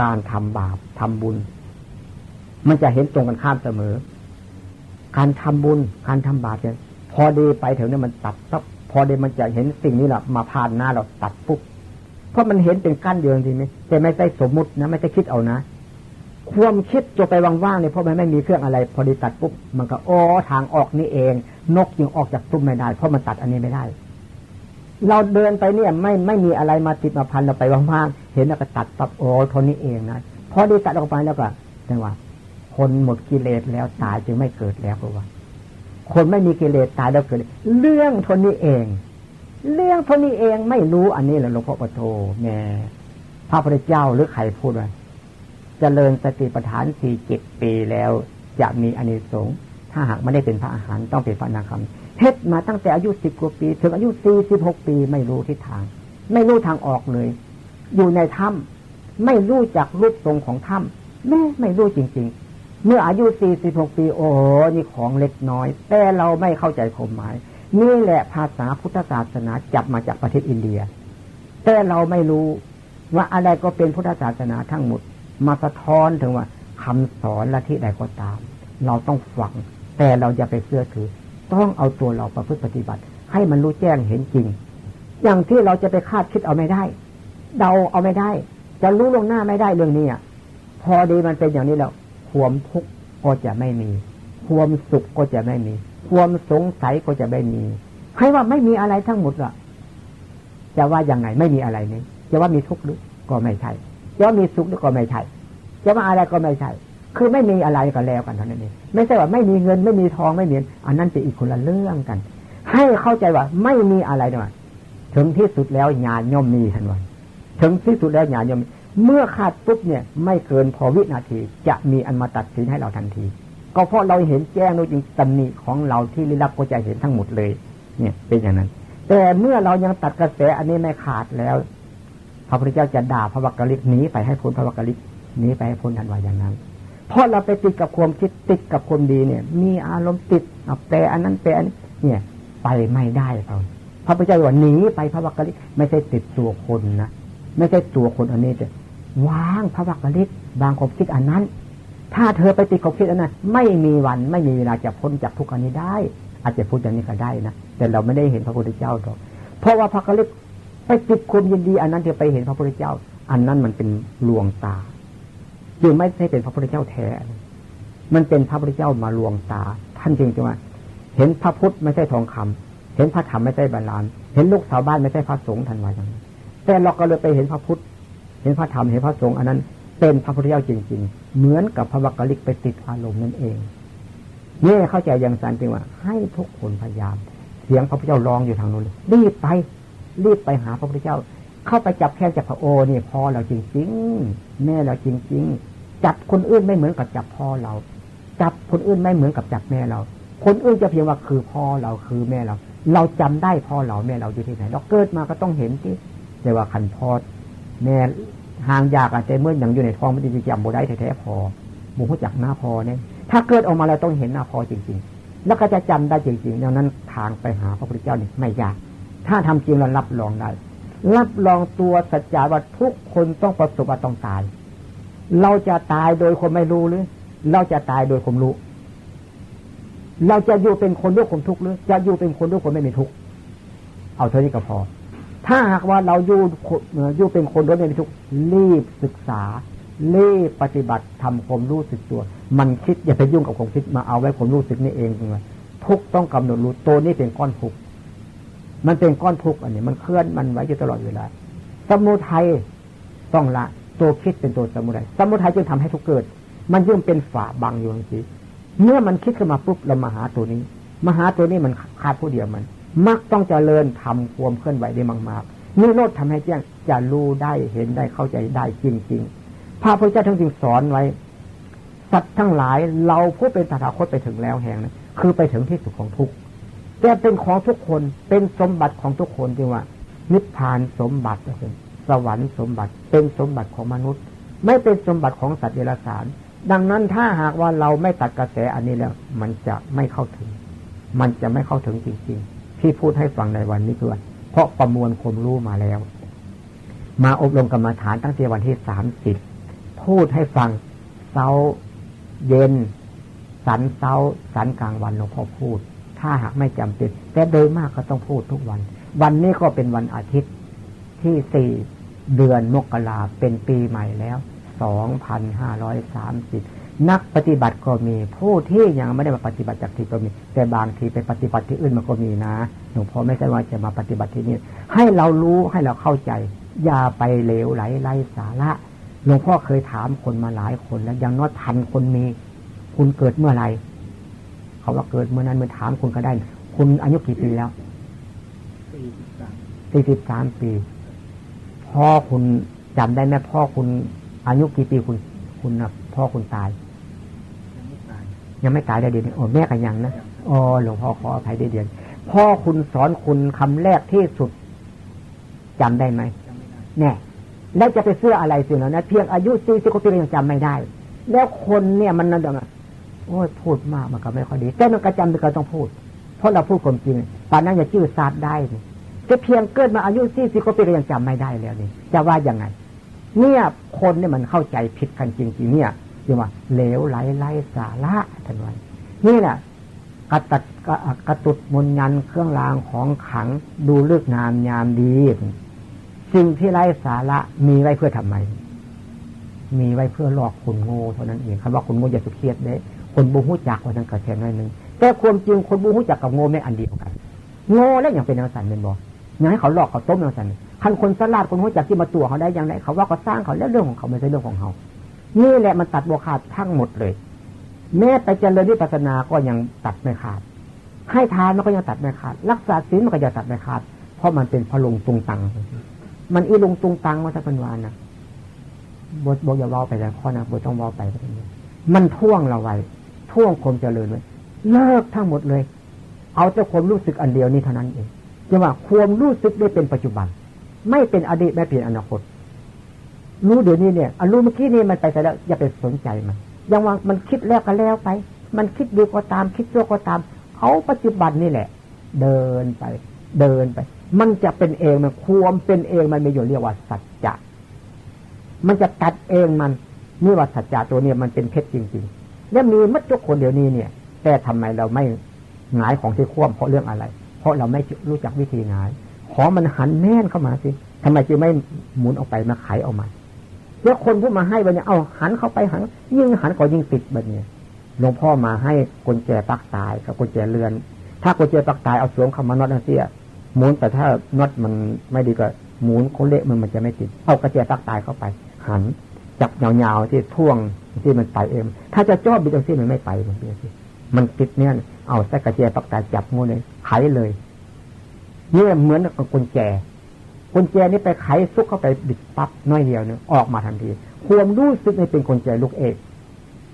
การทำบาปทำบุญ มันจะเห็นตรงกันข้ามเสมอ การทำบุญ การทำบาปเนี่ยพอดีไปถึงเนี่ยมันตัดซับพอดีมันจะเห็นสิ่งนี้แหละมาผ่านหน้าเราตัดปุ๊บเพราะมันเห็นเป็นกั้นเดียวจริงไหมแต่ไม่ใช่สมมุตินะไม่ใช่คิดเอานะความคิดจะไปว่างๆเนี่ยเพราะมันไม่มีเครื่องอะไร พอดีตัดปุ๊บมันก็อ๋อทางออกนี่เอง นกยังออกจากตุ้มไม่ได้ เพราะมันตัดอันนี้ไม่ได้ เราเดินไปเนี่ยไม่ไม่มีอะไรมาติดมาพันเราไปว่างๆ เห็นแล้วก็ตัดตับโอ้ทนนี้เองนะพอดีตัดออกไปแล้วก็จังว่าคนหมดกิเลสแล้วตายจึงไม่เกิดแล้วเพราะว่า คนไม่มีกิเลสตายแล้วเกิด เรื่องทนนี้เอง เรื่องทนนี้เองไม่รู้อันนี้แหละหลวงพ่อปโทแม่พระพุทธเจ้าหรือใครพูดว่าเจริญสติปัฏฐานสี่เจ็ดปีแล้ว จะมีอานิสงส์ถ้าหากไม่ได้เป็นพระอาหารต้องเป็นพระนางคำเฮ็ดมาตั้งแต่อายุสิบกว่าปี ถึงอายุสี่สิบหกปีไม่รู้ทิศทาง ไม่รู้ทางออกเลย อยู่ในถ้ำไม่รู้จักรูปทรงของถ้ำแม่ไม่รู้จริง ๆ เมื่ออายุสี่สิบหกปีโอ้โหนี่ของเล็กน้อย แต่เราไม่เข้าใจความหมาย นี่แหละภาษาพุทธศาสนาจับมาจากประเทศอินเดีย แต่เราไม่รู้ว่าอะไรก็เป็นพุทธศาสนาทั้งหมด มาสะท้อนถึงว่าคำสอนละที่ใดก็ตาม เราต้องฟัง แต่เราอย่าไปเชื่อถือ ต้องเอาตัวเราประพฤติปฏิบัติ ให้มันรู้แจ้งเห็นจริง อย่างที่เราจะไปคาดคิดเอาไม่ได้ เดาเอาไม่ได้ จะรู้ลงหน้าไม่ได้เรื่องนี้อะพอดีมันเป็นอย่างนี้แล้วความทุกข์ก็จะไม่มี ความสุขก็จะไม่มี ความสงสัยก็จะไม่มี ให้ว่าไม่มีอะไรทั้งหมดล่ะ จะว่ายังไงไม่มีอะไรนี้จะว่ามีทุกข์หรือก็ไม่ใช่จะว่ามีสุขหรือก็ไม่ใช่จะว่าอะไรก็ไม่ใช่ คือไม่มีอะไรก็แล้วกันเท่านั้นเองไม่ใช่ว่าไม่มีเงินไม่มีทองไม่มีอันนั้นเป็นอีกคนละเรื่องกัน ให้เข้าใจว่าไม่มีอะไรนะถึงที่สุดแล้วญาณย่อมมีทันวัน ถึงที่สุดแล้วญาณย่อมเมื่อขาดปุ๊บเนี่ย ไม่เกินพอวินาที จะมีอันมาตัดสินให้เราทันที ก็เพราะเราเห็นแจ้งโดยจริงตำหนิของเราที่ลิลับก็จะเห็นทั้งหมดเลย เนี่ยเป็นอย่างนั้น แต่เมื่อเรายังตัดกระแสอันนี้ไม่ขาดแล้ว พระพุทธเจ้าจะด่าพระวักกะลิกหนีไปให้พ้นพระวักกะลิกหนีไปให้พ้นทันว่าอย่างนั้นเพราะเราไปติดกับความคิดติดกับคนดีเนี่ย มีอารมณ์ติดเอาแปลอันนั้นแปลเนี่ยไปไม่ได้เราพระพุทธเจ้าว่าหนีไปพระวักกะลิกไม่ใช่ติดตัวคนนะ ไม่ใช่ตัวคนอันนี้แต่วางพระวักกะลิกบางความคิดอันนั้น ถ้าเธอไปติดความคิดอันนั้น ไม่มีวันไม่มีเวลาจะพ้นจากทุกอันนี้ได้ อาจจะพูดอย่างนี้ก็ได้นะแต่เราไม่ได้เห็นพระพุทธเจ้าหรอกเพราะว่าพระกะลิกไปติดความยินดีอันนั้นที่ไปเห็นพระพุทธเจ้า อันนั้นมันเป็นลวงตาจึงไม่ใช่เป็นพระพุทธเจ้าแท้มันเป็นพระพุทธเจ้ามาลวงตา ท่านจึงจะว่าเห็นพระพุทธไม่ใช่ทองคำเห็นพระธรรมไม่ใช่บาลานเห็นลูกสาวบ้านไม่ใช่พระสงฆ์ทันวาอย่างนั้น แต่เราก็เลยไปเห็นพระพุทธ เห็นพระธรรม เห็นพระสงฆ์อันนั้น เป็นพระพุทธเจ้าจริง ๆ เหมือนกับพระวักกลิกไปติดอารมณ์นั่นเองนี่เข้าใจอย่างสันติว่า ให้ทุกคนพยายาม เสียงพระพุทธเจ้าร้องอยู่ทางนู้นรีบไป รีบไปหาพระพุทธเจ้า เข้าไปจับแค่จับพระโอนี่พ่อเราจริงๆ แม่เราจริง ๆ จับคนอื่นไม่เหมือนกับจับพ่อเรา จับคนอื่นไม่เหมือนกับจับแม่เรา คนอื่นจะเพียงว่าคือพ่อเราคือแม่เรา เราจำได้พ่อเราแม่เราอยู่ที่ไหน เราเกิดมาก็ต้องเห็นที่ แต่ว่าขันพ่อแม่ห่างยากอาจจะเมื่ออย่างอยู่ในท้องมันจะจำโบได้แท้ๆพอบุหูจักหน้าพอเนี่ยถ้าเกิดออกมาแล้วต้องเห็นหน้าพอจริง ๆ แล้วก็จะจำได้จริงๆดังนั้นทางไปหาพระพุทธเจ้านี่ไม่ยาก ถ้าทำจริงเรารับรองได้ รับรองตัวสัจจาว่าทุกคนต้องประสบว่าต้องตาย เราจะตายโดยคนไม่รู้หรือ เราจะตายโดยคนรู้ เราจะอยู่เป็นคนด้วยความทุกข์หรือ จะอยู่เป็นคนด้วยคนไม่มีทุกข์ เอาเท่านี้ก็พอ ถ้าหากว่าเราอยู่อยู่เป็นคนด้วยไม่มีทุกรีบศึกษา รีบปฏิบัติทำความรู้สึกตัว มันคิดอย่าไปยุ่งกับความคิดมาเอาไว้ความรู้สึกนี่เองทุกต้องกำหนดรู้ตัวนี้เป็นก้อนทุกมันเป็นก้อนทุกอันนี้ มันเคลื่อนมันไว้อยู่ตลอดเวลาสมุทัยต้องละตัวคิดเป็นตัวสมุทัยสมุทัยจึงทำให้ทุกเกิด มันยิ่งเป็นฝาบังอยู่อย่างนี้เมื่อมันคิดขึ้นมาปุ๊บเรามาหาตัวนี้ มาหาตัวนี้มันขาดผู้เดียวมัน มักต้องเจริญทำความเคลื่อนไหวได้มากๆนี่โลดทำให้แจ้งจะรู้ได้เห็นได้เข้าใจได้จริงๆพระพุทธเจ้าทั้งจึงสอนไว้ สัตว์ทั้งหลายเราผู้เป็นตถาคตไปถึงแล้วแห่งนั้นคือไปถึงที่สุดของทุกข์แต่เป็นของทุกคนเป็นสมบัติของทุกคนจริงว่า นิพพานสมบัติสวรรค์สมบัติเป็นสมบัติของมนุษย์ ไม่เป็นสมบัติของสัตว์เดรัจฉาน ดังนั้นถ้าหากว่าเราไม่ตัดกระแสอันนี้แล้ว มันจะไม่เข้าถึง มันจะไม่เข้าถึงจริง ๆ ที่พูดให้ฟังในวันนี้คือเพราะประมวลความรู้มาแล้ว มาอบรมกรรมฐานตั้งแต่วันที่สามสิบพูดให้ฟังเช้าเย็น สันเช้าสันกลางวันหลวงพ่อพูด ถ้าหากไม่จำเป็นแต่โดยมากก็ต้องพูดทุกวัน วันนี้ก็เป็นวันอาทิตย์ที่สี่เดือนมกราเป็นปีใหม่แล้วสองพันห้าร้อยสามสิบ นักปฏิบัติก็มี ผู้ที่ยังไม่ได้มาปฏิบัติจากที่ก็มี แต่บางทีไปปฏิบัติที่อื่นมันก็มีนะหลวงพ่อไม่ใช่ว่าจะมาปฏิบัติที่นี่ให้เรารู้ให้เราเข้าใจ อย่าไปเลวไหลไร้สาระหลวงพ่อเคยถามคนมาหลายคนแล้วยังน้อยทันคนมี คุณเกิดเมื่อไหร่เขาว่าเกิดเมื่อนั้นเมื่อถามคุณก็ได้ คุณอายุกี่ปีแล้วสี่สิบสามปีพ่อคุณจำได้ไหมพ่อคุณอายุกี่ปีคุณคุณนะพ่อคุณตาย ยยังไม่ตายได้เดือนโอ้แม่กันยังนะอ๋อหลวงพ่อขออภัยได้เดือนพ่อคุณสอนคุณคำแรกที่สุดจำได้ไหมแน่แล้วจะไปเสื้ออะไรสิแล้วนะเพียงอายุสี่สิบกว่าปียังจำไม่ได้ แล้วคนเนี่ยมันนั่นเองโอ้ยพูดมากมันก็ไม่ค่อยดี แต่มันกระจำเป็นการต้องพูด เพราะเราพูดความจริงตอนนั้นอย่าชื่อซาดได้จะเพียงเกิดมาอายุสี่สิบกว่าปียังจำไม่ได้แล้วนี่จะว่ายังไง เนี่ยคนเนี่ยมันเข้าใจผิดกันจริง ๆ เนี่ย คือว่าเหลวไหลไร้สาระทันวันนี่แหละกระตัดกระตุดมนยันเครื่องรางของขังดูเลือกงามยามดีสิ่งที่ไร้สาระมีไว้เพื่อทำไม มีไว้เพื่อหลอกคนโง่เท่านั้นเองคำว่าคนโง่อย่าสุเครียดเด้คนบูฮู้จักว่านั้นก็แค่น้อยนึงแต่ความจริงคนบูฮู้จักกับโง่ไม่อันเดียวกัน โง่แล้วอย่างเป็นแนวสันเป็นบออย่างให้เขาหลอกเขาต้มแนวสันคันคนสลาดคนหู้จักที่มาตัวเขาได้อย่างไรเขาว่าก็สร้างเขาแล้วเรื่องของเขาไม่ใช่เรื่องของเขา นี่แหละมันตัดบวขาดทั้งหมดเลย แม้ไปเจริญวิปัสสนาก็ยังตัดไม่ขาด ให้ทานมันก็ยังตัดไม่ขาด รักษาศีลมันก็ยังตัดไม่ขาด เพราะมันเป็นพลุงตุงตัง มันอีลุงตุงตังมาสักเป็นวานนะบทบทอย่าว่าไปแล้วข้อนะบทต้องว่าไปมันท่วงเราไว้ท่วงความเจริญไว้เลิกทั้งหมดเลย เอาแต่ความรู้สึกอันเดียวนี้เท่านั้นเองจะว่าความรู้สึกได้เป็นปัจจุบัน ไม่เป็นอดีตไม่เป็นอนาคต รู้เดี๋ยวนี้เนี่ยอรู้เมื่อกี้นี่มันไปแล้วอย่าไปสนใจมันยังว่ามันคิดแล้วก็แล้วไป มันคิดดีก็ตาม คิดชั่วก็ตาม เอาปัจจุบันนี่แหละ เดินไป เดินไป มันจะเป็นเองมันความเป็นเองมันไม่อยู่เรียกว่าสัจจะมันจะตัดเองมันนี่ว่าสัจจะตัวนี้มันเป็นเพชรจริง ๆ แล้วมีมัดทุกคนเดี๋ยวนี้เนี่ย แต่ทำไมเราไม่หงายของที่คว่ำเพราะเรื่องอะไร เพราะเราไม่รู้จักวิธีหงาย ขอมันหันแน่นเข้ามาสิทำไมจึงไม่หมุนออกไปมาไขออกมา แล้วคนผู้มาให้บันเนี่ยเอาหันเข้าไปหันยิ่งหันก็ยิ่งติดบันเนี่ยหลวงพ่อมาให้กุญแจปักตายกับกุญแจเรือน ถ้ากุญแจปักตายเอาสวมคำมานอดเสียหมุนแต่ถ้าน็อตมันไม่ดีก็หมุนโคเละมันมันจะไม่ติด เอากระเจียตักตายเข้าไป หันจับยาวๆที่ท่วงที่มันไปเอง ถ้าจะจ่อบิดเอาซี่มันไม่ไปมันเปียสิมันติดเนี่ยเอาใส่กระเจียตักตายจับงูเลยไขเลยนี่เหมือนกับกุญแจ กุญแจนี้ไปไขซุกเข้าไปบิดปั๊บน้อยเดียวนี่ออกมาทันที ความรู้สึกในเป็นกุญแจลูกเอก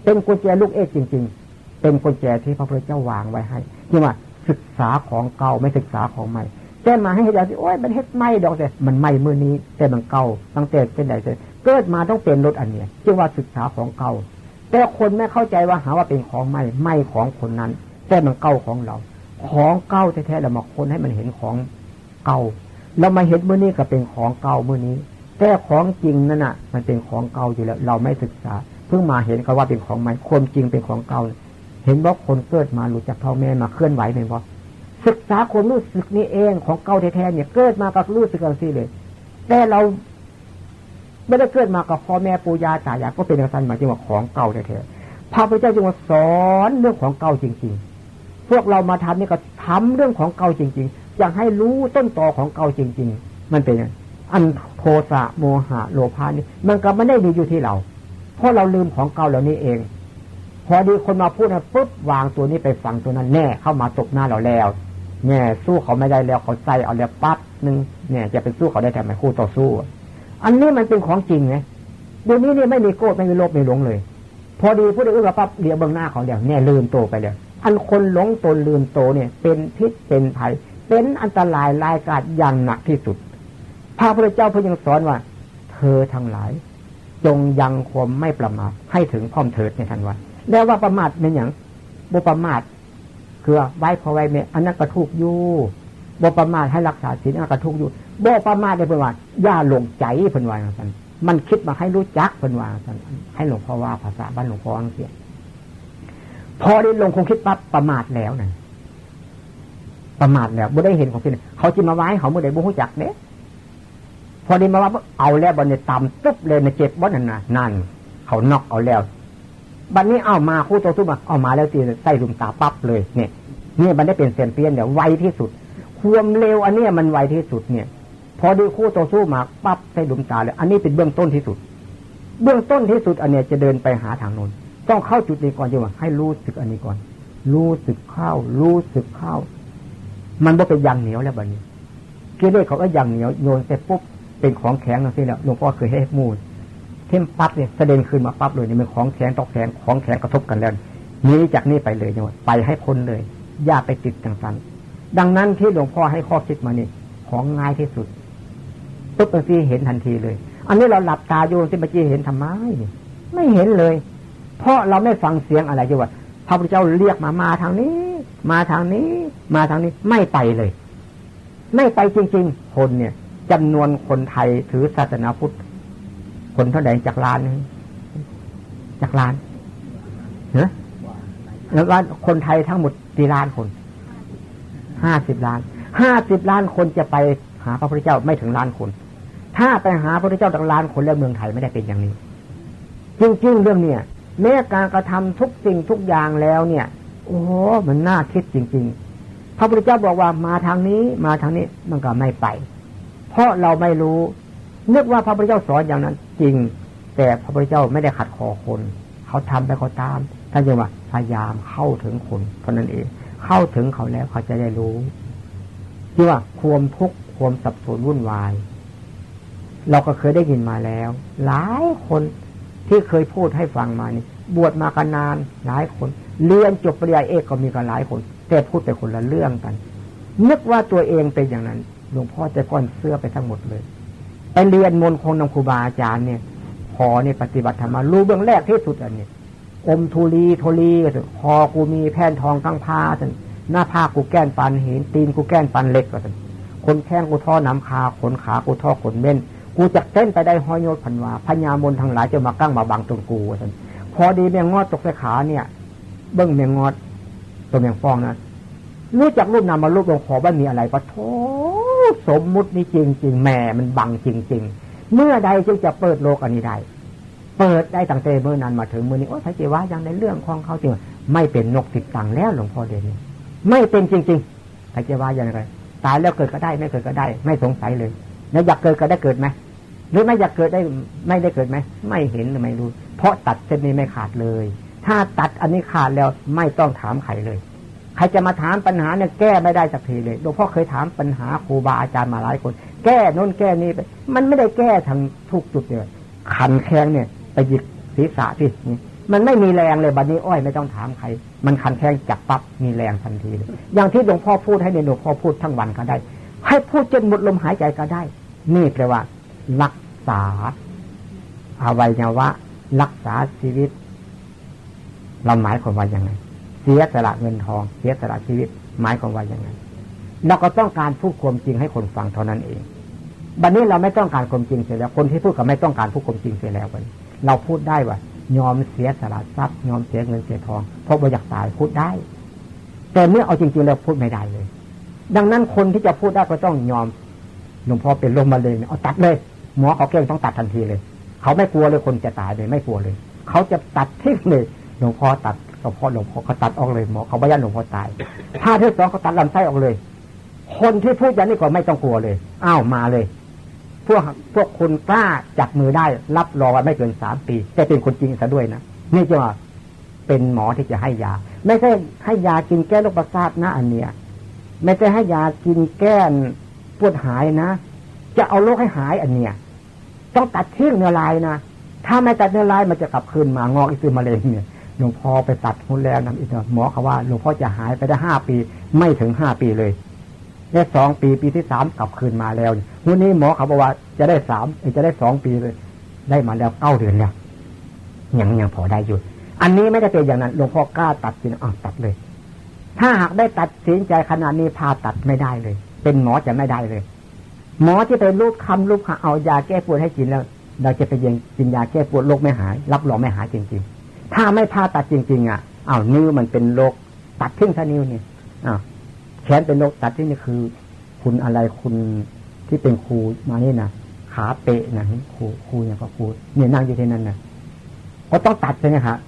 เป็นกุญแจลูกเอกจริง ๆ เป็นกุญแจที่พระพุทธเจ้าวางไว้ให้ที่ว่าศึกษาของเก่าไม่ศึกษาของใหม่แก้มาให้เห็นสิโอ้ยมันเฮ็ดไม่ดอกแต่มันไม่เมื่อนี้ แต่มันเก่าตั้งแต่เป็นไหนเลยเกิดมาต้องเป็นรถอันเนี้ยจึงว่าศึกษาของเก่า แต่คนไม่เข้าใจว่าหาว่าเป็นของไม่ไม่ของคนนั้น แต่มันเก่าของเรา ของเก่าแท้ๆเรามาคนให้มันเห็นของเก่า เรามาเห็นมื่อนี้ก็เป็นของเก่ามื่อนี้ แต่ของจริงนั่นน่ะ มันเป็นของเก่าอยู่แล้ว เราไม่ศึกษา เพิ่งมาเห็นเขาว่าเป็นของใหม่ความจริงเป็นของเก่า เห็นว่าคนเกิดมาหลุดจากพ่อแม่มาเคลื่อนไหวไหมว่าศึกษาความรู้สึกนี้เองของเก่าแท้ๆเนี่ยเกิดมากับรู้สึกกันสิเลย แต่เราไม่ได้เกิดมากับพ่อแม่ปู่ย่าตายายก็เป็นอย่างนั้นหมายถึงว่าของเก่าแท้ๆพระพุทธเจ้าจึงว่าสอนเรื่องของเก่าจริง ๆ พวกเรามาทำนี่ก็ทำเรื่องของเก่าจริง ๆ อยากให้รู้ต้นตอของเก่าจริง ๆ มันเป็นอันโทสะโมหะโลภานี่มันก็ไม่ได้มีอยู่ที่เรา เพราะเราลืมของเก่าเหล่านี้เอง พอดีคนมาพูดนะปุ๊บวางตัวนี้ไปฝังตัวนั้นแน่เข้ามาตบหน้าเราแล้วเนี่ยสู้เขาไม่ได้แล้วเขาใส่เอาแล้วปั๊บหนึ่งเนี่ยจะเป็นสู้เขาได้ทำไมคู่ต่อสู้ อันนี้มันเป็นของจริงไงเดี๋ยวนี้เนี่ยไม่มีโกรธไม่มีโลภไม่หลงเลย พอดีพูดอื่นกับปั๊บเดี๋ยวเบื้องหน้าเขาเดี๋ยวเนี่ยลืมโตไปเลยอันคนหลงตนลืมโตเนี่ย เป็นพิษเป็นภัย เป็นอันตรายรายกาจอย่างหนักที่สุด พระพุทธเจ้าพระยังสอนว่า เธอทั้งหลาย จงยังความไม่ประมาทให้ถึงพร้อมเถิดในทันวันแล้วว่าประมาทเป็นอย่างบุประมาทคือไว้พอไว้เมอันนั้นกระทุกอยู่บ่ประมาทให้รักษาศีลอันนั้นกระทุกอยู่บ่ประมาทในเพื่อนว่าย่าหลงใจเพื่อนว่าอย่างนั้นมันคิดมาให้รู้จักเป็นว่าให้หลวงพ่อว่าภาษาบ้านหลวงพ่ออังเสียพอได้ลงคงคิดปั๊บประมาทแล้วนั่น ประมาทแล้วบ่ได้เห็นของจริงเขาจิมาไว้เขาเมื่อใดบ่รู้จักเนี้ยพอด้มาว่าเอาแล้วบนเนี่ยต่ำตุ๊บเลยนะเจ็บบ่นั่นน่ะนั่น เขานอกเอาแล้วบัดนนี้เอามาคู่ตัวทุบมาเอามาแล้วตีใส่ลุมตาปั๊บเลยเนี่ยนี่มันได้เป็นเสียนเปียนเดี๋ยวไวที่สุด ความเร็วอันนี้มันไวที่สุดเนี่ย พอดีคู่ต่อสู้มาปั๊บใส่ลุมตาเลย อันนี้เป็นเบื้องต้นที่สุด เบื้องต้นที่สุด อันเนี้ยจะเดินไปหาทางโน้นต้องเข้าจุดนี้ก่อนจังหวะให้รู้สึกอันนี้ก่อน รู้สึกเข้า รู้สึกเข้า มันบ่เป็นยางเหนียวแล้วบัดนี้เลียเขาก็ยางเหนียวโยนเสร็จปุ๊บเป็นของแข็งนั่นสิแล้วหลวงพ่อเคยให้มูลเข้มปั๊บเนี่ยเสด็จขึ้นมาปั๊บเลยนี่มันของแข็งตอกแข็งของแข็งกระทบกันแล้วนี้จากนี้ไปเลยจังหวะไปให้พ้นเลยอย่าไปติดต่างๆดังนั้นที่หลวงพ่อให้ข้อคิดมานี่ของง่ายที่สุดปุ๊บบางทีเห็นทันทีเลย อันนี้เราหลับตาโยนที่เมื่อกี้เห็นทำไมไม่เห็นเลย เพราะเราไม่ฟังเสียงอะไรจังหวะพระพุทธเจ้าเรียกมามาทางนี้ มาทางนี้ มาทางนี้ไม่ไปเลย ไม่ไปจริง ๆ คนเนี่ยจำนวนคนไทยถือศาสนาพุทธ คนเท่าไหร่จากล้านจากล้านเนอะแล้วว่าคนไทยทั้งหมดกี่ล้านคนห้าสิบล้านห้าสิบล้านคนจะไปหาพระพุทธเจ้าไม่ถึงล้านคน ถ้าไปหาพระพุทธเจ้าจากล้านคนแล้วเมืองไทยไม่ได้เป็นอย่างนี้ จริงๆเรื่องเนี้ยแม้การกระทำทุกสิ่งทุกอย่างแล้วเนี่ย โอ้มันน่าคิดจริง ๆ พระพุทธเจ้าบอกว่ามาทางนี้มาทางนี้มันก็ไม่ไป เพราะเราไม่รู้ นึกว่าพระพุทธเจ้าสอนอย่างนั้น จริง แต่พระพุทธเจ้าไม่ได้ขัดคอคน เขาทำไปเขาตามท่านจึงว่าพยายามเข้าถึงคนเท่านั้นเอง เข้าถึงเขาแล้วเขาจะได้รู้ที่ว่าความทุกข์ความสับสนวุ่นวาย เราก็เคยได้ยินมาแล้ว หลายคนที่เคยพูดให้ฟังมานี่ บวชมากันนานหลายคน เรียนจบปริญญาเอกก็มีกันหลายคน แต่พูดแต่คนละเรื่องกัน นึกว่าตัวเองเป็นอย่างนั้นหลวงพ่อจะก้อนเสื้อไปทั้งหมดเลยไปเรียนมนคงนำครูบาอาจารย์เนี่ยพอเนี่ยปฏิบัติธรรมรู้เบื้องแรกที่สุดอันนี้อมทุลีโทลีก็คอกูมีแผ่นทองทั้งผ้าท่านหน้าผ้ากูแก้นปันเห็นตีนกูแก้นปันเล็กก็ท่านคนแข้งกูท่อน้ำคาขนขากูท่อขนเม่นกูจะเต้นไปได้ห้อยโยดพันวาพญามนทั้งหลายจะมากั้งมาบังตรงกูท่านพอดีแมงงอดตกใส่ขาเนี่ย เบิ้งแมงงอดตัวแมงฟองนะรู้จักรูปนามมารูปลงขอว่ามีอะไรปะโถสมมุตินี่จริงจริงแม่มันบังจริงจริงเมื่อใดจึงจะเปิดโลกอันนี้ได้เปิดได้ตั้งแต่เมื่อนั้นมาถึงมื่อนี้โอ้พระเจว่ายังในเรื่องของเขาจริงไม่เป็นนกติดตังแล้วหลวงพ่อเดนไม่เป็นจริงๆพระเจว่าย่างไรตายแล้วเกิดก็ได้ไม่เกิดก็ได้ ไม่สงสัยเลย แล้วอยากเกิดก็ได้เกิดไหมหรือไม่อยากเกิดได้ไม่ได้เกิดไหมไม่เห็นหรือไม่รู้ เพราะตัดเส้นนี้ไม่ขาดเลย ถ้าตัดอันนี้ขาดแล้วไม่ต้องถามใครเลย ใครจะมาถามปัญหาเนี่ยแก้ไม่ได้สักทีเลยหลวงพ่อเคยถามปัญหาครูบาอาจารย์มาหลายคน แก้น้นแก้นี้ไป มันไม่ได้แก้ทางทุกจุดเลยขันแข้งเนี่ย ไปหยิกศีรษะที่มันไม่มีแรงเลยบัดนี้อ้อยไม่ต้องถามใคร มันขันแข้งจับปั๊บมีแรงทันทีเลยอย่างที่หลวงพ่อพูดให้เนี่ยหลวงพ่อพูดทั้งวันก็ได้ ให้พูดจนหมดลมหายใจก็ได้ นี่แปลว่า รักษาอวัยวะ รักษาชีวิต เราหมายความว่ายังไง เสียสละเงินทอง เสียสละชีวิต หมายความว่ายังไง เราก็ต้องการพูดความจริงให้คนฟังเท่านั้นเองบัดนนี้เราไม่ต้องการความจริงเสียแล้ว คนที่พูดก็ไม่ต้องการพูดความจริงเสียแล้วกันเราพูดได้ว่ายอมเสียสละทรัพย์ ยอมเสียเงินเสียทอง เพราะว่าอยากตายพูดได้ แต่เมื่อเอาจริงๆแล้วพูดไม่ได้เลย ดังนั้นคนที่จะพูดได้ก็ต้องยอมหลวงพ่อเป็นลมมาเลยเอาตัดเลยหมอเขาเก่งต้องตัดทันทีเลย เขาไม่กลัวเลยคนจะตายเลยไม่กลัวเลย เขาจะตัดทิ้งเลย หลวงพ่อตัดหลวงพ่อหลวงพ่อเขาตัดออกเลยหมอเขาไม่ยันหลวงพ่อตายถ้าที่สองเขาตัดลำไส้ออกเลย คนที่พูดอย่างนี้ก็ไม่ต้องกลัวเลยอ้าวมาเลย พวกพวกคุณกล้าจับมือได้ รับรองว่าไม่เกินสามปีจะเป็นคนจริงซะด้วยนะนี่จะว่าเป็นหมอที่จะให้ยา ไม่ใช่ให้ยากินแก้โรคประสาทนะอันเนี้ยไม่ใช่ให้ยากินแก้ปวดหายนะ จะเอาโรคให้หายอันเนี้ยต้องตัดทิ้งเนื้อลายนะถ้าไม่ตัดเนื้อลายมันจะกลับคืนมางอกอีกคือมะเร็งเนี่ย หลวงพ่อไปตัดหุ้นแล้วนะอีกหมอเขาว่าหลวงพ่อจะหายไปได้ห้าปี ไม่ถึงห้าปีเลยได้สองปีปีที่สามกลับคืนมาแล้ววันนี้หมอเขาบอกว่าจะได้สามจะได้สองปีเลย ได้มาแล้วเก้าเดือนแล้วยังยังพอได้อยู่ อันนี้ไม่ได้เป็นอย่างนั้นหลวงพ่อกล้าตัดจริงอะตัดเลย ถ้าหากได้ตัดสินใจขนาดนี้พาตัดไม่ได้เลย เป็นหมอจะไม่ได้เลย หมอที่ไปรูปคำรูปขาเอายาแก้ปวดให้กินแล้ว เราจะไปยังกินยาแก้ปวดโรคไม่หาย รับรองไม่หายจริงๆ ถ้าไม่ผ่าตัดจริง ๆ อะอ้าวนิ้วมันเป็นโรคตัดทิ้งท่านิ้วเนี่ยอ้าวแขนเป็นโรคตัดทิ้งนี่คือ คุณอะไรคุณที่เป็นครูมานี่นะขาเปะนะครูครูเนี่ยก็ครูเนี่ยนั่งอยู่ที่นั่นนะก็ต้องตัดใช่ไหมครับ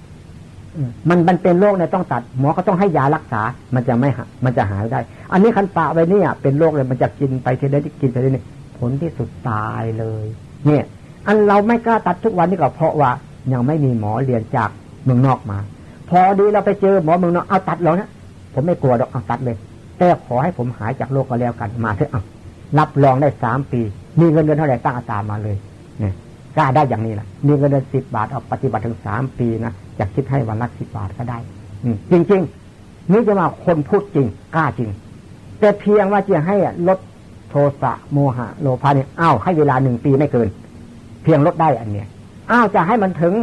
มันมันเป็นโรคเนี่ยต้องตัด หมอก็ต้องให้ยารักษา มันจะไม่มันจะหายได้ อันนี้คันปะไว้เนี่ยเป็นโรคเลยมันจะกินไปทีละนิดกินไปทีละนิดผลที่สุดตายเลย เนี่ย อันเราไม่กล้าตัดทุกวันนี่ก็เพราะว่า ยังไม่มีหมอเรียนจาก เมืองนอกมา พอดีเราไปเจอหมอเมืองนอกเอาตัดเราเนะผมไม่กลัวดอกเอาตัดเลย แต่ขอให้ผมหายจากโรคก็แล้วกันมาเถอะเอารับรองได้สามปี มีเงินเดือนเท่าไหร่ตั้งอาตามาเลยเนี่ยกล้าได้อย่างนี้แหละมีเงินเดือนสิบบาทเอาปฏิบัติถึงสามปีนะจะคิดให้วันละสิบบาทก็ได้ อืจริง ๆ นี่จะมาคนพูดจริงกล้าจริง แต่เพียงว่าจะให้ลดโทสะโมหะโลภะเนี่ยอ้าวให้เวลาหนึ่งปีไม่เกิน เพียงลดได้อันเนี้ยอ้าวจะให้มันถึง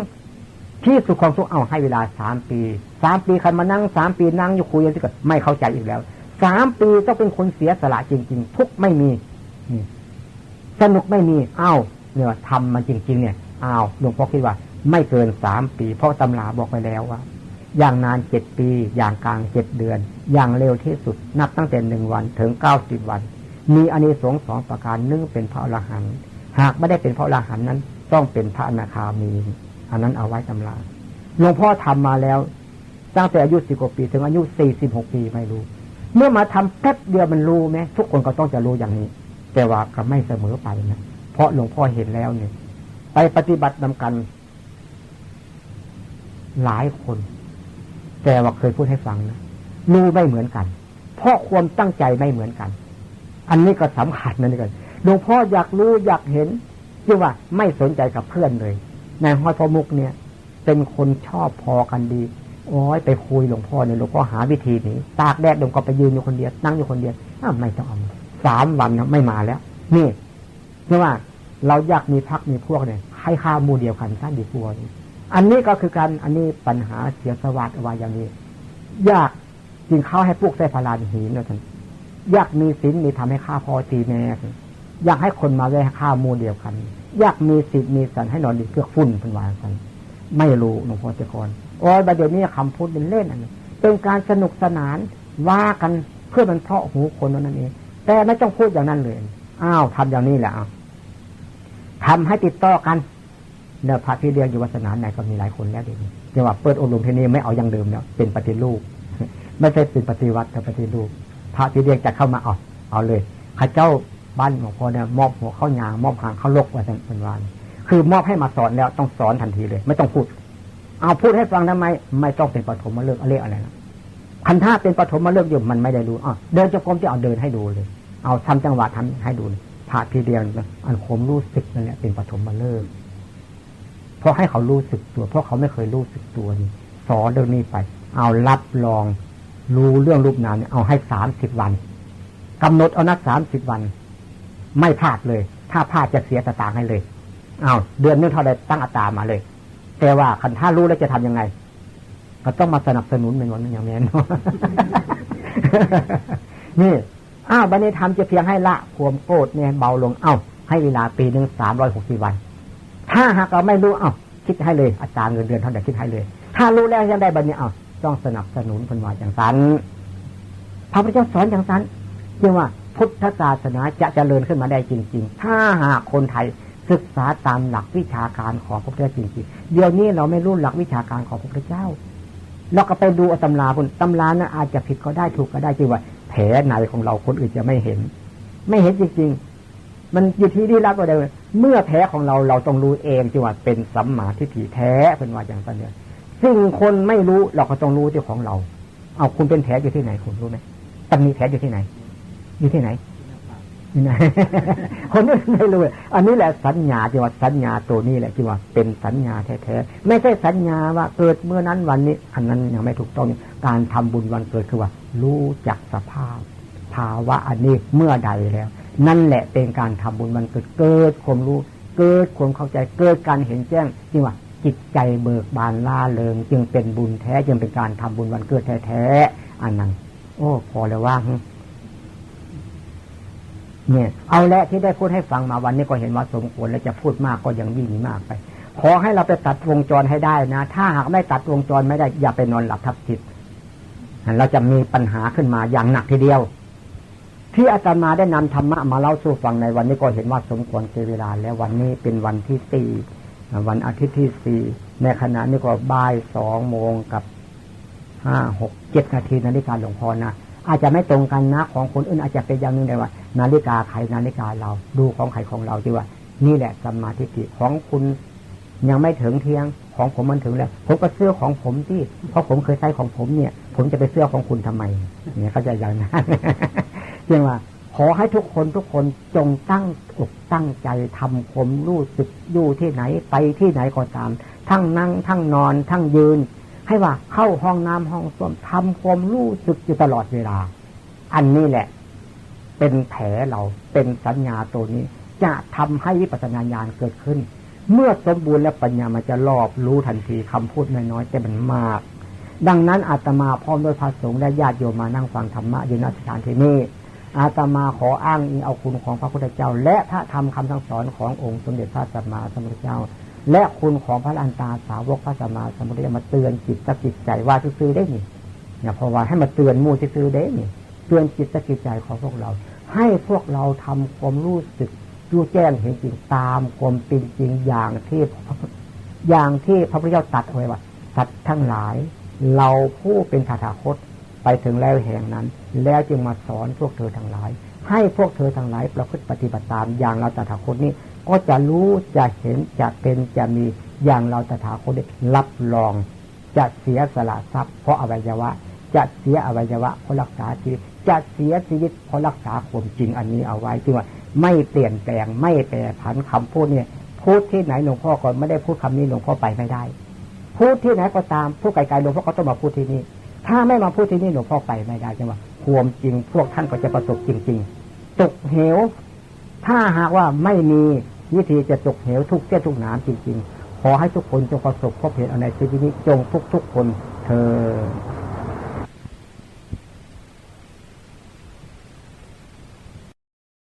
ที่สุดของสุขเอาให้เวลาสามปีสามปีใครมานั่งสามปีนั่งอยู่คุยกันที่ก็ไม่เข้าใจอีกแล้วสามปีต้องเป็นคนเสียสละจริง ๆ ทุกไม่มีสนุกไม่มีอ้าวเนี่ยทำมันจริง ๆ เนี่ยอ้าวหลวงพ่อคิดว่า ไม่เกินสามปี เพราะตำราบอกไปแล้วว่า อย่างนานเจ็ดปี อย่างกลางเจ็ดเดือน อย่างเร็วที่สุด นับตั้งแต่หนึ่งวันถึงเก้าสิบวัน มีอานิสงส์สองประการนึ่งเป็นพระอรหันต์หากไม่ได้เป็นพระอรหันต์นั้น ต้องเป็นพระอนาคามี อันนั้นเอาไว้ตำราหลวงพ่อทำมาแล้ว ตั้งแต่อายุสิบกว่าปี ถึงอายุสี่สิบหกปีไม่รู้ เมื่อมาทำแป๊บเดียวมันรู้ไหมทุกคนก็ต้องจะรู้อย่างนี้ แต่ว่าก็ไม่เสมอไปนะเพราะหลวงพ่อเห็นแล้วเนี่ย ไปปฏิบัตินำกัน หลายคน แต่ว่าเคยพูดให้ฟังนะรู้ไม่เหมือนกัน เพราะความตั้งใจไม่เหมือนกัน อันนี้ก็สำคัญนั่นเองหลวงพ่ออยากรู้อยากเห็นจึงว่าไม่สนใจกับเพื่อนเลย ในห้อยพ่อมุกเนี่ย เป็นคนชอบพอกันดีโอ้ยไปคุยหลวงพ่อเนี่ยหลวงพ่อหาวิธีนี้ตากแดดหลวงก็ไปยืนอยู่คนเดียวนั่งอยู่คนเดียวอ้าวไม่ต้องเอาสามวันนะไม่มาแล้ว นี่เพราะว่าเราอยากมีพักมีพวกเนี่ยให้ข้ามูเดียวกันท่านดีกว่าอันนี้ก็คือการอันนี้ปัญหาเสียสวัสดิ์วาอย่างนี้ ยากกินข้าวให้พวกใส่พลานหินนะท่านอยากมีศีลมีทำให้ข้าพอตีแม่อยากให้คนมาได้ข้ามูเดียวกัน อยากมีศีลมีสันให้นอนดีเพื่อฟุ้นเป็นวานกันไม่รู้หลวงพ่อเจ้าก่อนโอ้ยประเดี๋ยวนี้คำพูดเป็นเล่นอันนี้เป็นการสนุกสนานว่ากันเพื่อมันเพาะหูคนนั่นเองแต่ไม่ต้องพูดอย่างนั้นเลยอ้าวทำอย่างนี้แหละทำให้ติดต่อกันเนี่ยพระที่เรียนอยู่วัฒนาไหนก็มีหลายคนแล้วเดี๋ยวนี้จะว่าเปิดอบรมที่นี่ไม่เอาอย่างเดิมแล้วเป็นปฏิรูปไม่ใช่เป็นปฏิวัติแต่ปฏิรูปพระที่เรียนจะเข้ามาเอาเอาเลยข้าเจ้า บ้านของพ่อเนี่ยมอบหัวเข้ายางมอบหางเข้าลกว่าเป็นวันคือมอบให้มาสอนแล้วต้องสอนทันทีเลย ไม่ต้องพูด เอาพูดให้ฟังทำไม ไม่ต้องเป็นปฐมมาเลิกอะไรอะไรนะคันท่าเป็นปฐมมาเลิกอยู่มันไม่ได้รู้อะเดินจะกรมจะเอาเดินให้ดูเลย เอาทำจังหวะทำให้ดูพระทีเดียวอันคมรู้สึกนั่นแหละเป็นปฐมมาเลิกเพราะให้เขารู้สึกตัว เพราะเขาไม่เคยรู้สึกตัวนี่สอนเรื่องนี้ไป เอารับรอง รู้เรื่องรูปนามเนี่ยเอาให้สามสิบวันกำหนดเอานักสามสิบวัน ไม่พลาดเลย ถ้าพลาดจะเสียตตางให้เลยเอาเดือนนึงเท่าไรตั้งอัตรามาเลย แต่ว่าคันถ้ารู้แล้วจะทํำยังไง ก็ต้องมาสนับสนุนเป็นวันอย่างนี้นนี่อ้าวบันนี้ทำจะเพียงให้ละความโกรธเนี่ยเบาลงเอ้าให้เวลาปีหนึ่งสามร้อยหกสิบวัน ถ้าหากเราไม่รู้เอ้าคิดให้เลยอัตราเงินเดือนเท่าไหร่คิดให้เลย ถ้ารู้แล้วยังได้บันนี้เอ้าต้องสนับสนุนคนว่าอย่างนั้นพระพุทธเจ้าสอนอย่างนั้นเรียกว่า พุทธศาสนาจะเจริญขึ้นมาได้จริง ๆ ถ้าหากคนไทยศึกษาตามหลักวิชาการของพระพุทธเจ้าจริงๆ เดี๋ยวนี้เราไม่รู้หลักวิชาการของพระพุทธเจ้า เราก็ไปดูตำราคุณตำรานั้นอาจจะผิดก็ได้ถูกก็ได้จริงว่าแผลในของเราคนอื่นจะไม่เห็น ไม่เห็นจริง ๆ มันอยู่ที่ที่รับก็ได้เมื่อแผลของเราเราต้องรู้เองจริงว่าเป็นสัมมาทิฏฐิแท้เป็นว่าอย่างนี้ซึ่งคนไม่รู้เราก็ต้องรู้ที่ของเรา เอาคุณเป็นแผลอยู่ที่ไหนคุณรู้ไหมตำหนิแผลอยู่ที่ไหน อยู่ที่ไหนนี่นะคนนี้ไม่รู้อันนี้แหละสัญญาที่ว่าสัญญาตัวนี้แหละที่ว่าเป็นสัญญาแท้ๆไม่ใช่สัญญาว่าเกิดเมื่อนั้นวันนี้ อันนั้นยังไม่ถูกต้องการทำบุญวันเกิดคือว่า รู้จักสภาพ ภาวะอันนี้เมื่อใดแล้ว นั่นแหละเป็นการทำบุญวันเกิดเกิดความรู้ เกิดความเข้าใจเกิดการเห็นแจ้งจริงว่าจิตใจเบิกบานล่าเริงจึงเป็นบุญแท้จึงเป็นการทำบุญวันเกิดแท้ๆอันนั้น โอ้พอแล้วว่า เนี่ย เอาละที่ได้พูดให้ฟังมาวันนี้ก็เห็นว่าสมควรและจะพูดมากก็ยังยิ่งมากไป ขอให้เราไปตัดวงจรให้ได้นะ ถ้าหากไม่ตัดวงจรไม่ได้ อย่าไปนอนหลับทับทิศเราจะมีปัญหาขึ้นมาอย่างหนักทีเดียว ที่อาจารย์มาได้นำธรรมะมาเล่าสู่ฟังในวันนี้ก็เห็นว่าสมควรเกเวลา แล้ววันนี้เป็นวันที่สี่วันอาทิตย์ที่สี่ในขณะนี้ก็บ่ายสองโมงกับห้าหกเจ็ดนาทีนาฬิกาหลวงพ่อนะ อาจจะไม่ตรงกันนะของคนอื่นอาจจะเป็นอย่างนึงได้ว่า นาฬิกาใครนาฬิกาเราดูของใครของเราที่ว่า นี่แหละสมาธิของคุณยังไม่ถึงเที่ยงของผมมันถึงแล้ว ผมก็เสื้อของผมที่ เพราะผมเคยใช้ของผมเนี่ย ผมจะไปเสื้อของคุณทำไม เนี่ยเขาจะอย่างนั้นเรียกว่า ขอให้ทุกคนทุกคนจงตั้งอกตั้งใจทำผมรู้สึกอยู่ที่ไหนไปที่ไหนก็ตาม ทั้งนั่งทั้งนอน ทั้งยืน ให้ว่าเข้าห้องน้ำห้องส้วมทำความรู้สึกอยู่ตลอดเวลา อันนี้แหละ เป็นแผลเราเป็นสัญญาตัวนี้ จะทำให้วิปัสสนาญาณเกิดขึ้น เมื่อสมบูรณ์และปัญญามันจะรอบรู้ทันทีคำพูดน้อยๆแต่มันมาก ดังนั้นอาตมาพร้อมด้วยพระสงฆ์และญาติโยมมานั่งฟังธรรมะอยู่ณสถานที่นี้อาตมาขออ้างอิงเอาคุณของพระพุทธเจ้า และพระธรรมคำสั่งสอนขององค์สมเด็จพระสัมมาสัมพุทธเจ้า และคุณของพระอันตาสาวกพระสัมมาสัมพุทธเจ้ามาเตือนจิตสกิจใจว่าซื้อได้นี่เนี่ยเพราะว่าให้มาเตือนมู่ซื้อได้นี่เตือนจิตสกิจใจของพวกเรา ให้พวกเราทำความรู้สึกรู้แจ้งเห็นจริงตามความเป็นจริงอย่างที่อย่างที่พระพุทธเจ้าตรัสเอาไว้ว่าสัตว์ทั้งหลาย เราผู้เป็นถาถาคตไปถึงแล้วแห่งนั้น แล้วจึงมาสอนพวกเธอทั้งหลาย ให้พวกเธอทั้งหลายประพฤติปฏิบัติตามอย่างเราตถาคตนี้ ก็จะรู้จะเห็นจะเป็นจะมีอย่างเราตถาคตรับรอง จะเสียสละทรัพย์เพราะอวัยวะ จะเสียอวัยวะเพราะรักษาชีวิตจะเสียชีวิตเพราะรักษาความจริงอันนี้เอาไว้ที่ว่าไม่เปลี่ยนแปลงไม่แปรผันคำพูดเนี่ยพูดที่ไหนหลวงพ่อก็ไม่ได้พูดคำนี้หลวงพ่อไปไม่ได้ พูดที่ไหนก็ตามพูดไกลๆหลวงพ่อก็ต้องมาพูดที่นี่ถ้าไม่มาพูดที่นี่หลวงพ่อไปไม่ได้จังว่าความจริงพวกท่านก็จะประสบจริง ๆ ตกเหว ถ้าหากว่าไม่มี วิธีจะตกเหวทุกเสี้ยทุกหนามจริง ๆ ขอให้ทุกคนจงประสบพบเห็นในชีวิตนี้จงทุกๆคนเธอ